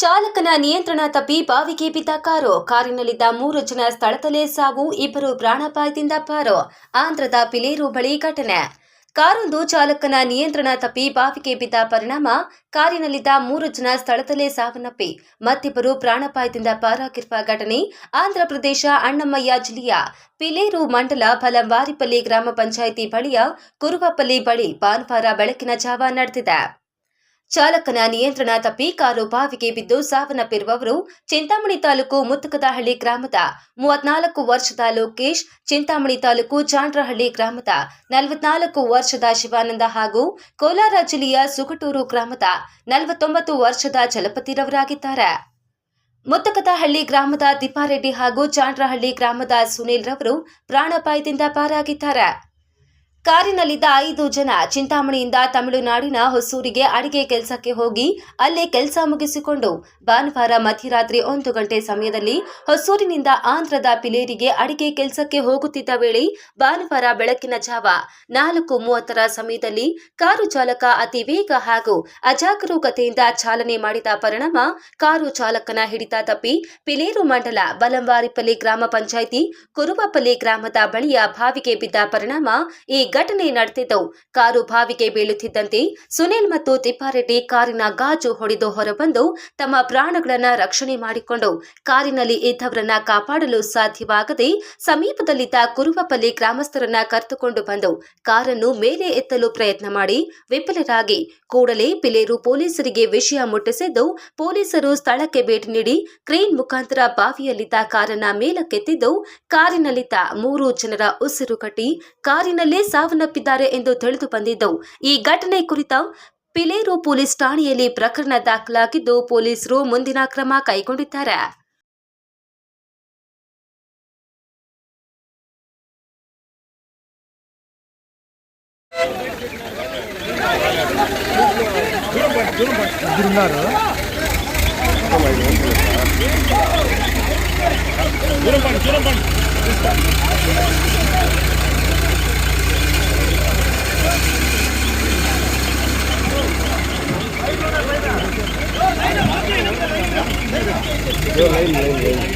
ಚಾಲಕನ ನಿಯಂತ್ರಣ ತಪ್ಪಿ ಬಾವಿಗೆ ಬಿದ್ದ ಕಾರು. ಕಾರಿನಲ್ಲಿದ್ದ ಮೂರು ಜನ ಸ್ಥಳದಲ್ಲೇ ಸಾವು. ಇಬ್ಬರು ಪ್ರಾಣಾಪಾಯದಿಂದ ಪಾರು. ಆಂಧ್ರದ ಪಿಲೇರು ಬಳಿ ಘಟನೆ. ಕಾರೊಂದು ಚಾಲಕನ ನಿಯಂತ್ರಣ ತಪ್ಪಿ ಬಾವಿಗೆ ಬಿದ್ದ ಪರಿಣಾಮ. ಕಾರಿನಲ್ಲಿದ್ದ ಮೂರು ಜನ ಸ್ಥಳದಲ್ಲೇ ಸಾವನ್ನಪ್ಪಿ. ಮತ್ತಿಬ್ಬರು ಪ್ರಾಣಾಪಾಯದಿಂದ ಪಾರಾಗಿರುವ ಘಟನೆ. ಆಂಧ್ರಪ್ರದೇಶ ಅಣ್ಣಮ್ಮಯ್ಯ ಜಿಲ್ಲೆಯ ಪಿಲೇರು ಮಂಡಲ ಫಲಂವಾರಿಪಲ್ಲಿ ಗ್ರಾಮ ಪಂಚಾಯಿತಿ ಬಳಿಯ ಕುರುವಪಲ್ಲಿ ಬಳಿ ಭಾನುವಾರ ಬೆಳಕಿನ ಜಾವ ನಡೆದಿದೆ. ಚಾಲಕನ ನಿಯಂತ್ರಣ ತಪ್ಪಿ ಕಾರು ಬಾವಿಗೆ ಬಿದ್ದು ಸಾವನ್ನಪ್ಪಿರುವವರು ಚಿಂತಾಮಣಿ ತಾಲೂಕು ಮುತ್ತಕದಹಳ್ಳಿ ಗ್ರಾಮದ ಮೂವತ್ನಾಲ್ಕು ವರ್ಷದ ಲೋಕೇಶ್, ಚಿಂತಾಮಣಿ ತಾಲೂಕು ಚಾಂಡ್ರಹಳ್ಳಿ ಗ್ರಾಮದ ನಲವತ್ನಾಲ್ಕು ವರ್ಷದ ಶಿವಾನಂದ ಹಾಗೂ ಕೋಲಾರ ಜಿಲ್ಲೆಯ ಸುಗಟೂರು ಗ್ರಾಮದ ನಲವತ್ತೊಂಬತ್ತು ವರ್ಷದ ಜಲಪತಿರವರಾಗಿದ್ದಾರೆ. ಮುತ್ತಕದಹಳ್ಳಿ ಗ್ರಾಮದ ದಿಪಾರೆಡ್ಡಿ ಹಾಗೂ ಚಾಂಡ್ರಹಳ್ಳಿ ಗ್ರಾಮದ ಸುನೀಲ್ ರವರು ಪ್ರಾಣಾಪಾಯದಿಂದ ಪಾರಾಗಿದ್ದಾರೆ. ಕಾರಿನಲ್ಲಿದ್ದ ಐದು ಜನ ಚಿಂತಾಮಣಿಯಿಂದ ತಮಿಳುನಾಡಿನ ಹೊಸೂರಿಗೆ ಅಡಿಗೆ ಕೆಲಸಕ್ಕೆ ಹೋಗಿ ಅಲ್ಲೇ ಕೆಲಸ ಮುಗಿಸಿಕೊಂಡು ಭಾನುವಾರ ಮಧ್ಯರಾತ್ರಿ ಒಂದು ಗಂಟೆ ಸಮಯದಲ್ಲಿ ಹೊಸೂರಿನಿಂದ ಆಂಧ್ರದ ಪಿಲೇರಿಗೆ ಅಡಿಗೆ ಕೆಲಸಕ್ಕೆ ಹೋಗುತ್ತಿದ್ದ ವೇಳೆ ಭಾನುವಾರ ಬೆಳಕಿನ ಜಾವ ನಾಲ್ಕು ಮೂವತ್ತರ ಸಮಯದಲ್ಲಿ ಕಾರು ಚಾಲಕ ಅತಿ ವೇಗ ಹಾಗೂ ಅಜಾಗರೂಕತೆಯಿಂದ ಚಾಲನೆ ಮಾಡಿದ ಪರಿಣಾಮ ಕಾರು ಚಾಲಕನ ಹಿಡಿತ ತಪ್ಪಿ ಪಿಲೇರು ಮಂಡಲ ಬಲಂವಾರಿಪಲ್ಲಿ ಗ್ರಾಮ ಪಂಚಾಯಿತಿ ಕುರುವಪಲ್ಲಿ ಗ್ರಾಮದ ಬಳಿಯ ಬಾವಿಗೆ ಬಿದ್ದ ಪರಿಣಾಮ ಈ ಘಟನೆ ನಡೆದಿದ್ದವು. ಕಾರು ಬಾವಿಗೆ ಬೀಳುತ್ತಿದ್ದಂತೆ ಸುನಿಲ್ ಮತ್ತು ತಿಪ್ಪಾರೆಡ್ಡಿ ಕಾರಿನ ಗಾಜು ಹೊಡೆದು ಹೊರಬಂದು ತಮ್ಮ ಪ್ರಾಣಗಳನ್ನ ರಕ್ಷಣೆ ಮಾಡಿಕೊಂಡು ಕಾರಿನಲ್ಲಿ ಇದ್ದವರನ್ನ ಕಾಪಾಡಲು ಸಾಧ್ಯವಾಗದೆ ಸಮೀಪದಲ್ಲಿದ್ದ ಕುರುವಪಲ್ಲಿ ಗ್ರಾಮಸ್ಥರನ್ನ ಕರೆದುಕೊಂಡು ಬಂದು ಕಾರನ್ನು ಮೇಲೆ ಎತ್ತಲು ಪ್ರಯತ್ನ ಮಾಡಿ ವಿಫಲರಾಗಿ. ಕೂಡಲೇ ಪಿಲೇರು ಪೊಲೀಸರಿಗೆ ವಿಷಯ ಮುಟ್ಟಿಸಿದ್ದು, ಪೊಲೀಸರು ಸ್ಥಳಕ್ಕೆ ಭೇಟಿ ನೀಡಿ ಕ್ರೇನ್ ಮುಖಾಂತರ ಬಾವಿಯಲ್ಲಿದ್ದ ಕಾರನ್ನ ಮೇಲಕ್ಕೆತ್ತಿದ್ದು, ಕಾರಿನಲ್ಲಿದ್ದ ಮೂರು ಜನರ ಉಸಿರು ಕಟ್ಟಿ ಕಾರಿನಲ್ಲೇ ಸಾವನ್ನಪ್ಪಿದ್ದಾರೆ ಎಂದು ತಿಳಿದು ಬಂದಿದ್ದವು. ಈ ಘಟನೆ ಕುರಿತ ಪಿಲೇರು ಪೊಲೀಸ್ ಠಾಣೆಯಲ್ಲಿ ಪ್ರಕರಣ ದಾಖಲಾಗಿದ್ದು, ಪೊಲೀಸರು ಮುಂದಿನ ಕ್ರಮ ಕೈಗೊಂಡಿದ್ದಾರೆ. Line line line